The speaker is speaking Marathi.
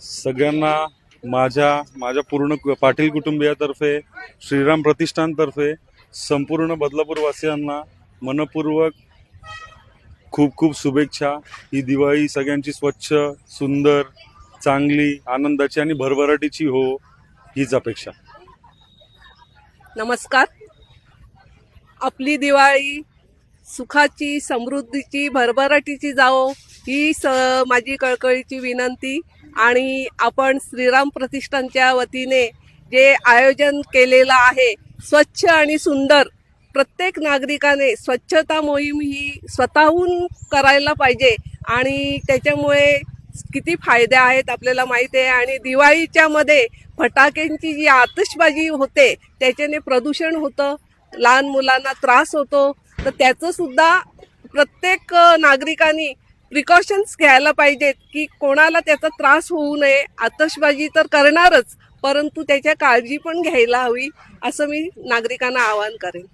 सगळ्यांना माझ्या माझ्या पूर्ण कु- पाटील कुटुंबियातर्फे श्रीराम प्रतिष्ठानतर्फे संपूर्ण बदलापूरवासियांना मनपूर्वक खूप खूप शुभेच्छा. ही दिवाळी सगळ्यांची स्वच्छ सुंदर चांगली आनंदाची आणि भरभराटीची हो हीच अपेक्षा. नमस्कार. आपली दिवाळी सुखाची समृद्धीची भरभराटीची जावो. ही स माझी कळकळीची विनंती आणि आपण श्रीराम प्रतिष्ठानच्या वतीने जे आयोजन केलेलं आहे स्वच्छ आणि सुंदर प्रत्येक नागरिकाने स्वच्छता मोहीम ही स्वतःहून करायला पाहिजे आणि त्याच्यामुळे किती फायदे आहेत आपल्याला माहिती आहे आणि दिवाळीच्या मध्ये फटाक्यांची जी आतषबाजी होते त्याच्याने प्रदूषण होतं लहान मुलांना त्रास होतो तर त्याचं सुद्धा प्रत्येक नागरिकांनी प्रिकॉशन्स घ्यायला पाहिजेत की कोणाला त्याचा त्रास होऊ नये. आतषबाजी तर करणारच परंतु त्याच्या काळजी पण घ्यायला हवी असं मी नागरिकांना आवाहन करेन.